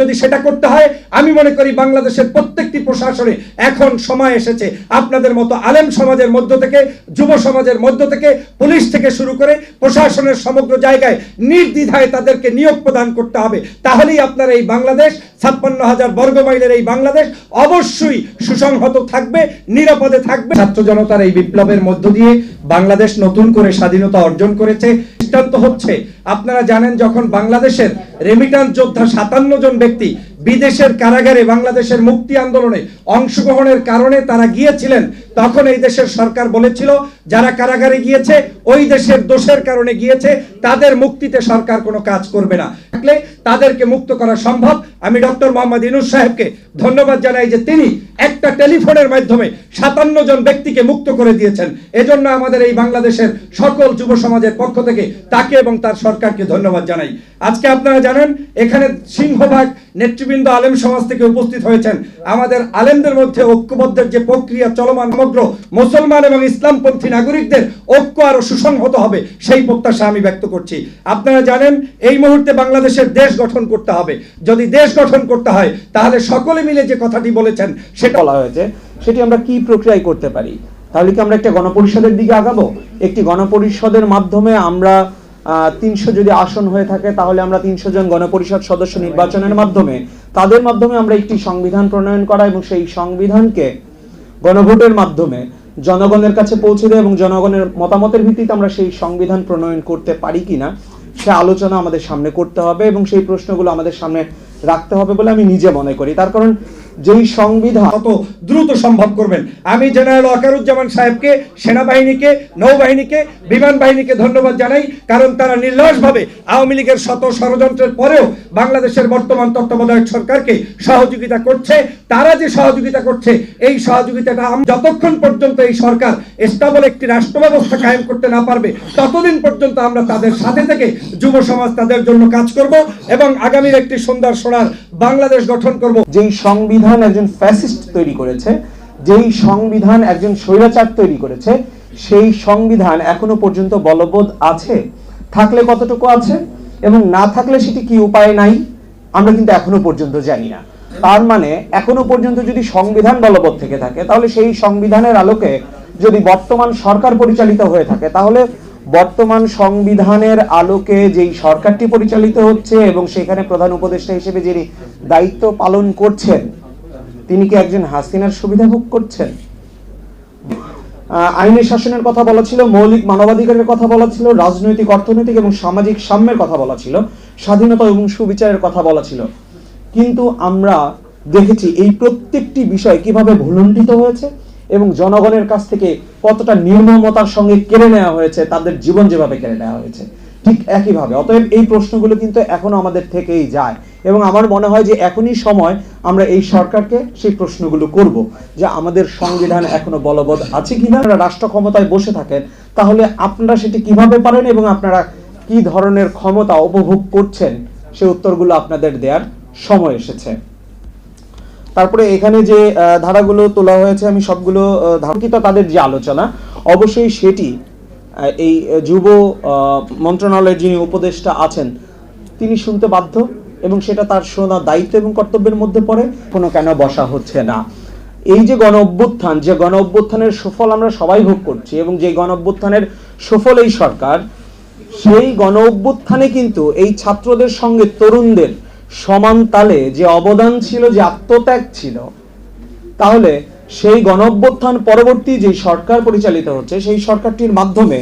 যদি সেটা করতে হয়, আমি মনে করি বাংলাদেশের প্রত্যেকটি প্রশাসনে এখন সময় এসেছে আপনাদের মতো আলেম সমাজের মধ্য থেকে, যুব সমাজের মধ্য থেকে, পুলিশ থেকে শুরু করে প্রশাসনের সমগ্র জায়গায় নির্দ্বিধায় তাদেরকে নিয়োগ প্রদান করতে হবে। তাহলেই আপনার এই বাংলাদেশ, ছাপ্পান্ন হাজার বর্গ মাইলের এই বাংলাদেশ অবশ্যই সুসংহত থাকবে, নিরাপদে থাকবে। ছাত্র জনতার এই বিপ্লবের মধ্য দিয়ে বাংলাদেশ নতুন করে স্বাধীনতা অর্জন করেছে। দৃষ্টান্ত হচ্ছে, আপনারা জানেন যখন বাংলাদেশের রেমিটান্স যোদ্ধা সাতান্ন জন ব্যক্তি বিদেশের কারাগারে বাংলাদেশের মুক্তি আন্দোলনে অংশগ্রহণের কারণে তারা গিয়েছিলেন, তখন এই দেশের সরকার বলেছিল, যারা কারাগারে গিয়েছে, ওই দেশের দোষের কারণে গিয়েছে, তাদের মুক্তিতে সরকার কোনো কাজ করবে না। থাকলে তাদেরকে মুক্ত করা সম্ভব। আমি ডক্টর মোহাম্মদ ইনুস সাহেবকে ধন্যবাদ জানাই যে তিনি একটা টেলিফোনের মাধ্যমে সাতান্ন জন ব্যক্তিকে মুক্ত করে দিয়েছেন। এজন্য আমাদের এই বাংলাদেশের সকল যুব সমাজের পক্ষ থেকে তাকে এবং তার সরকারকে ধন্যবাদ জানাই। আজকে আপনারা জানেন, এখানে সিংহভাগ নেতৃবৃন্দ আলেম সমাজ থেকে উপস্থিত হয়েছেন। আমাদের আলেমদের মধ্যে ঐক্যবদ্ধের যে প্রক্রিয়া চলমান, সমগ্র মুসলমান এবং ইসলামপন্থী নাগরিকদের ঐক্য আরও সুসংহত হবে, সেই প্রত্যাশা আমি ব্যক্ত করছি। আপনারা জানেন, এই মুহূর্তে বাংলাদেশের দেশ গঠন করতে হবে। যদি দেশ গঠন করতে হয়, তাহলে সকলে মিলে যে কথাটি বলেছেন, সেটা বলা হয়েছে, সেটি আমরা কি প্রক্রিয়ায় করতে পারি? তাহলে কি আমরা একটা গণপরিষদের দিকে আগাবো? একটি গণপরিষদের মাধ্যমে আমরা তিনশো যদি আসন হয়ে থাকে, তাহলে আমরা তিনশো জন গণপরিষদ সদস্য নির্বাচনের মাধ্যমে, তাদের মাধ্যমে আমরা একটি সংবিধান প্রণয়ন করা এবং সেই সংবিধানকে গণভোটের মাধ্যমে জনগণের কাছে পৌঁছে দেয় এবং জনগণের মতামতের ভিত্তিতে আমরা সেই সংবিধান প্রণয়ন করতে পারি কিনা, সে আলোচনা আমাদের সামনে করতে হবে এবং সেই প্রশ্নগুলো আমাদের সামনে রাখতে হবে বলে আমি নিজে মনে করি। তার কারণ যেই সংবিধান কত দ্রুত সম্ভব করবেন। আমি জেনারেল ওয়াকারুজ্জামান সাহেবকে সেনাবাহিনীকে নৌবাহিনীকে বিমান বাহিনীকে ধন্যবাদ জানাই কারণ তারা নির্লসভাবে আওয়ামী লীগের শত ষড়যন্ত্রের পরেও বাংলাদেশের বর্তমান তত্ত্বাবধায়ক সরকারকে সহযোগিতা করছে। তারা যে সহযোগিতা করছে এই সহযোগিতাটা আম- যতক্ষণ পর্যন্ত এই সরকার স্টাবল একটি রাষ্ট্র ব্যবস্থা কায়েম করতে না পারবে ততদিন পর্যন্ত আমরা তাদের সাথে থেকে যুব সমাজ তাদের জন্য কাজ করব এবং আগামীর একটি সুন্দর সোনার বাংলাদেশ গঠন করব। যেই সংবিধান একজন ফ্যাসিস্ট তৈরি করেছে, যেই সংবিধান একজন স্বৈরাচার তৈরি করেছে, সেই সংবিধান এখনও পর্যন্ত বলবৎ আছে। থাকলে কতটুকু আছে এবং না থাকলে সেটি কি উপায় নাই, আমরা কিন্তু এখনও পর্যন্ত জানি না। তার মানে এখনও পর্যন্ত যদি সংবিধান বলবৎ থেকে থাকে, তাহলে সেই সংবিধানের আলোকে যদি বর্তমান সরকার পরিচালিত হয়ে থাকে, তাহলে বর্তমান সংবিধানের আলোকে যেই সরকারটি পরিচালিত হচ্ছে এবং সেখানে প্রধান উপদেষ্টা হিসেবে যিনি দায়িত্ব পালন করছেন তিনি কি একজন হাসিনার সুবিধা ভোগ করছেন? আহ, আইনের শাসনের কথা বলা ছিল মৌলিক মানবাধিকারের কথা বলা ছিল রাজনৈতিক অর্থনৈতিক এবং সামাজিক সাম্যের কথা বলা ছিল স্বাধীনতা এবং সুবিচারের কথা বলা ছিল। কিন্তু আমরা দেখেছি এই প্রত্যেকটি বিষয় কীভাবে ভুলণ্ঠিত হয়েছে এবং জনগণের কাছ থেকে কতটা নির্মমতার সঙ্গে কেড়ে নেওয়া হয়েছে তাদের জীবন যেভাবে কেড়ে নেওয়া হয়েছে ঠিক একইভাবে। অতএব এই প্রশ্নগুলো কিন্তু এখনও আমাদের থেকেই যায়। এবং আমার মনে হয় যে এখনই সময় আমরা এই সরকারকে সেই প্রশ্নগুলো করব যে আমাদের সংবিধান এখনও বলবৎ আছে কিনা। আপনারা রাষ্ট্র ক্ষমতায় বসে থাকেন তাহলে আপনারা সেটি কীভাবে পারেন এবং আপনারা কি ধরনের ক্ষমতা উপভোগ করছেন? সে উত্তরগুলো আপনাদের দেওয়ার সময় এসেছে। তারপরে এখানে যে ধারাগুলো তোলা হয়েছে আমি সবগুলো আহ, ধারকিত তাদের যে আলোচনা অবশ্যই সেটি এই যুব মন্ত্রণালয়ের যিনি উপদেষ্টা আছেন তিনি শুনতে বাধ্য। এবং সেটা তার শোনা দায়িত্ব এবং কর্তব্যের মধ্যে পড়ে, কোনো কেন বসা হচ্ছে না। এই যে গণ অভ্যুত্থান যে গণ অভ্যুত্থানের সুফল আমরা সবাই ভোগ করছি এবং যে গণ অভ্যুত্থানের সুফল এই সরকার, সেই গণ অভ্যুত্থানে কিন্তু এই ছাত্রদের সঙ্গে তরুণদের সমান তালে যে অবদান ছিল, যে আত্মত্যাগ ছিল, তাহলে সেই গণ অভ্যুত্থান পরবর্তী যে সরকার পরিচালিত হচ্ছে, সেই সরকারটির মাধ্যমে